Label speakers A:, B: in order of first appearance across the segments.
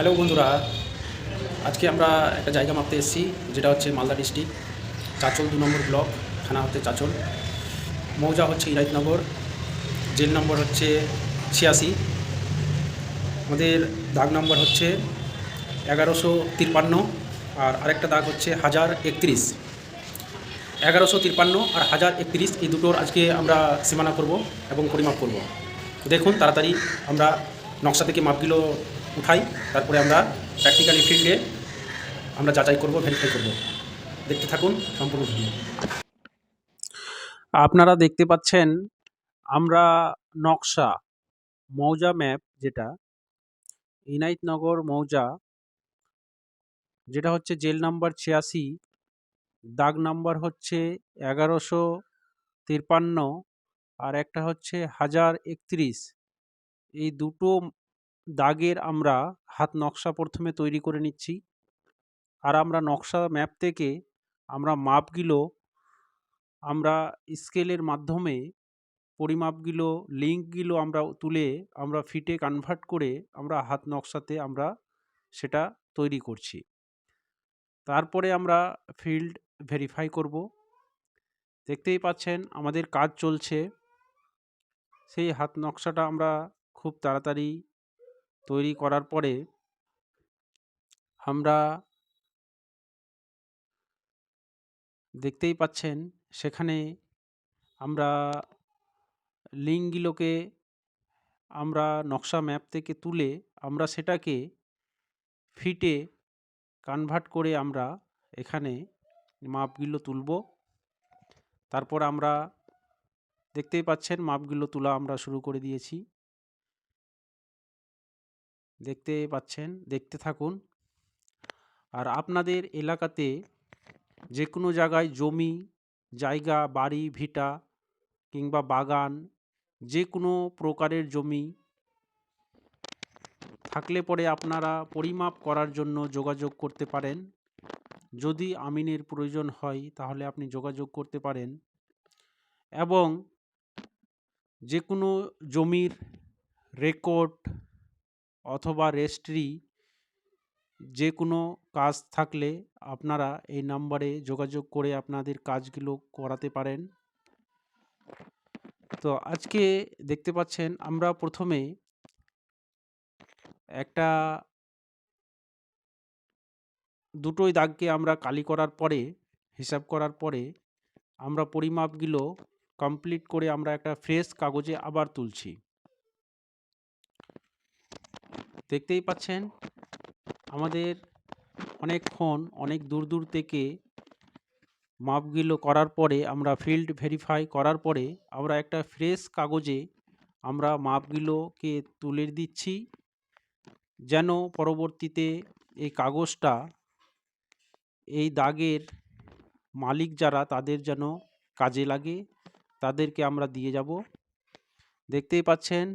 A: Hello বন্ধুরা, আজকে আমরা একটা জায়গা মাপতে এসেছি, যেটা হচ্ছে মালদা ডিস্ট্রিক্ট, চাচল দু নম্বর ব্লক, থানা হচ্ছে চাচল। মৌজা হচ্ছে ইরাইতনগর, জেল নম্বর হচ্ছে ছিয়াশি। আমাদের দাগ নম্বর হচ্ছে এগারোশো তিপ্পান্ন আর আরেকটা দাগ হচ্ছে হাজার একত্রিশ। এগারোশো তিপ্পান্ন আর হাজার একত্রিশ, এই দুটোর আজকে আমরা সীমানা করব এবং পরিমাপ করব। দেখুন, তাড়াতাড়ি আমরা নকশা থেকে মাপগুলো উঠাই, তারপরে আমরা প্র্যাকটিক্যালি ফিল্ডে আমরা যাচাই করব ভেরিফাই করব। দেখতে থাকুন সম্পূর্ণ ভিডিও
B: আপনারা দেখতে পাচ্ছেন, আমরা নকশা, মৌজা ম্যাপ যেটা ইনাইতনগর মৌজা, যেটা হচ্ছে জেল নাম্বার ছিয়াশি, দাগ নাম্বার হচ্ছে এগারোশো তিপ্পান্ন আর একটা হচ্ছে হাজার একত্রিশ। এই দুটো দাগের আমরা হাত নকশা প্রথমে তৈরি করে নিচ্ছি। আর আমরা নকশা ম্যাপ থেকে আমরা মাপগুলো, আমরা স্কেলের মাধ্যমে পরিমাপগুলো, লিঙ্কগুলো আমরা তুলে আমরা ফিটে কনভার্ট করে আমরা হাত নকশাতে আমরা সেটা তৈরি করছি। তারপরে আমরা ফিল্ড ভেরিফাই করব। দেখতেই পাচ্ছেন আমাদের কাজ চলছে। সেই হাত নকশাটা আমরা খুব তাড়াতাড়ি তৈরি করার পরে আমরা দেখতেই পাচ্ছেন সেখানে আমরা লিঙ্কগুলোকে আমরা নকশা ম্যাপ থেকে তুলে আমরা সেটাকে ফিটে কনভার্ট করে আমরা এখানে মাপগুলো তুলব। তারপর আমরা দেখতেই পাচ্ছেন মাপগুলো তোলা আমরা শুরু করে দিয়েছি। দেখতে পাচ্ছেন, দেখতে থাকুন। আর আপনাদের এলাকাতে যে কোনো জায়গায় জমি, জায়গা, বাড়ি, ভিটা কিংবা বাগান যে কোনো প্রকারের জমি থাকলে পরে আপনারা পরিমাপ করার জন্য যোগাযোগ করতে পারেন। যদি আমিনের প্রয়োজন হয় তাহলে আপনি যোগাযোগ করতে পারেন। এবং যে কোনো জমির রেকর্ড অথবা রেজিস্ট্রি যে কোনো কাজ থাকলে আপনারা এই নাম্বারে যোগাযোগ করে আপনাদের কাজগুলো করাতে পারেন। তো আজকে দেখতে পাচ্ছেন আমরা প্রথমে একটা দুটোই দাগকে আমরা কালি করার পরে, হিসাব করার পরে আমরা পরিমাপগুলো কমপ্লিট করে আমরা একটা ফ্রেশ কাগজে আবার তুলছি। দেখতেই পাচ্ছেন, আমাদের অনেকক্ষণ, অনেক দূর দূর থেকে মাপগুলো করার পরে, আমরা ফিল্ড ভেরিফাই করার পরে, আমরা একটা ফ্রেশ কাগজে আমরা মাপগুলোকে তুলে দিচ্ছি, যেন পরবর্তীতে এই কাগজটা, এই দাগের মালিক যারা, তাদের যেন কাজে লাগে, তাদেরকে আমরা দিয়ে যাব। দেখতেই পাচ্ছেন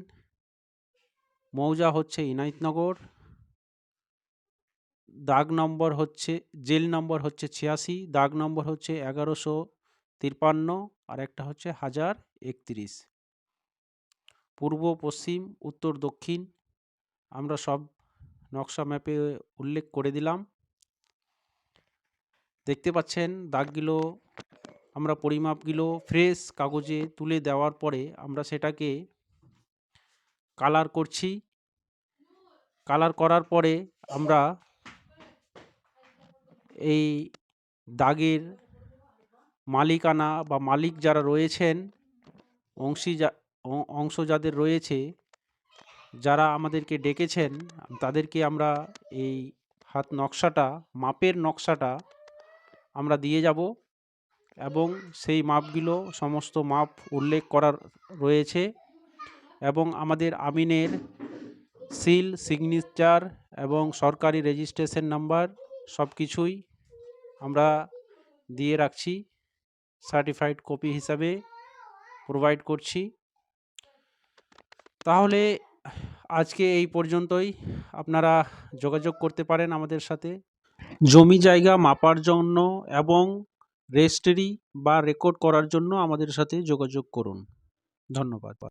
B: মৌজা হচ্ছে ইনাইতনগর দাগ নম্বর হচ্ছে, জেল নম্বর হচ্ছে ছিয়াশি, দাগ নম্বর হচ্ছে এগারোশো তিপ্পান্ন আর একটা হচ্ছে হাজার একত্রিশ। পূর্ব, পশ্চিম, উত্তর, দক্ষিণ আমরা সব নকশা ম্যাপে উল্লেখ করে দিলাম। দেখতে পাচ্ছেন দাগগুলো, আমরা পরিমাপগুলো ফ্রেশ কাগজে তুলে দেওয়ার পরে আমরা সেটাকে কালার করছি। কালার করার পরে আমরা এই দাগের মালিকানা বা মালিক যারা রয়েছেন, অংশী অংশ যাদের রয়েছে, যারা আমাদেরকে ডেকেছেন, তাদেরকে আমরা এই হাত নকশাটা, মাপের নকশাটা আমরা দিয়ে যাব এবং সেই মাপগুলো সমস্ত মাপ উল্লেখ করার রয়েছে। এবং আমাদের আমিনের সিল, সিগনেচার এবং সরকারি রেজিস্ট্রেশন নাম্বার সব কিছুই আমরা দিয়ে রাখছি সার্টিফাইড কপি হিসাবে প্রোভাইড করছি। তাহলে আজকে এই পর্যন্তই। আপনারা যোগাযোগ করতে পারেন আমাদের সাথে। জমি জায়গা মাপার জন্য এবং রেজিস্ট্রি বা রেকর্ড করার জন্য আমাদের সাথে যোগাযোগ করুন। ধন্যবাদ।